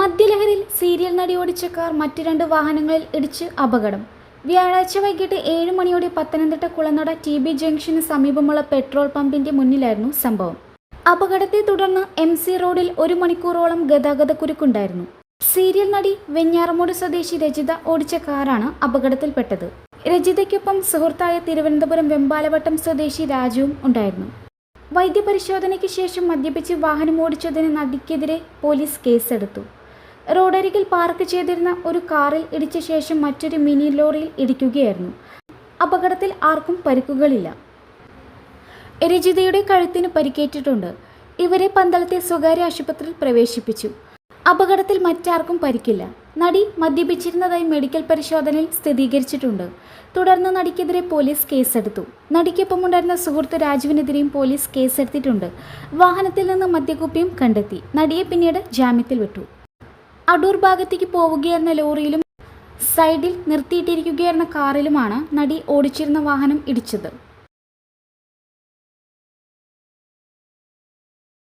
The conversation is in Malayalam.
മദ്യലഹരിയിൽ സീരിയൽ നടി ഓടിച്ച കാർ മറ്റു രണ്ട് വാഹനങ്ങളിൽ ഇടിച്ച് അപകടം. വ്യാഴാഴ്ച വൈകിട്ട് ഏഴ് മണിയോടെ പത്തനംതിട്ട കുളനട ടി ബി ജംഗ്ഷന് സമീപമുള്ള പെട്രോൾ പമ്പിന്റെ മുന്നിലായിരുന്നു സംഭവം. അപകടത്തെ തുടർന്ന് എം സി റോഡിൽ ഒരു മണിക്കൂറോളം ഗതാഗത കുരുക്കുണ്ടായിരുന്നു. സീരിയൽ നടി വെഞ്ഞാറമൂട് സ്വദേശി രജിത ഓടിച്ച കാറാണ് അപകടത്തിൽപ്പെട്ടത്. രജിതയ്ക്കൊപ്പം സുഹൃത്തായ തിരുവനന്തപുരം വെമ്പാലവട്ടം സ്വദേശി രാജുവും ഉണ്ടായിരുന്നു. വൈദ്യപരിശോധനയ്ക്ക് ശേഷം മദ്യപിച്ച് വാഹനം ഓടിച്ചതിന് നടിക്കെതിരെ പോലീസ് കേസെടുത്തു. റോഡരികിൽ പാർക്ക് ചെയ്തിരുന്ന ഒരു കാറിൽ ഇടിച്ച ശേഷം മറ്റൊരു മിനി ലോറിയിൽ ഇടിക്കുകയായിരുന്നു. അപകടത്തിൽ ആർക്കും പരിക്കുകളില്ല. രജിതയുടെ കഴുത്തിന് പരിക്കേറ്റിട്ടുണ്ട്. ഇവരെ പന്തളത്തെ സ്വകാര്യ ആശുപത്രിയിൽ പ്രവേശിപ്പിച്ചു. അപകടത്തിൽ മറ്റാർക്കും പരിക്കില്ല. നടി മദ്യപിച്ചിരുന്നതായി മെഡിക്കൽ പരിശോധനയിൽ സ്ഥിരീകരിച്ചിട്ടുണ്ട്. തുടർന്ന് നടിക്കെതിരെ പോലീസ് കേസെടുത്തു. നടിക്കൊപ്പമുണ്ടായിരുന്ന സുഹൃത്ത് രാജുവിനെതിരെയും പോലീസ് കേസെടുത്തിട്ടുണ്ട്. വാഹനത്തിൽ നിന്ന് മദ്യക്കുപ്പിയും കണ്ടെത്തി. നടിയെ പിന്നീട് ജാമ്യത്തിൽ വിട്ടു. അടൂർ ഭാഗത്തേക്ക് പോവുകയായിരുന്ന ലോറിയിലും സൈഡിൽ നിർത്തിയിട്ടിരിക്കുകയായിരുന്ന കാറിലുമാണ് നടി ഓടിച്ചിരുന്ന വാഹനം ഇടിച്ചത്.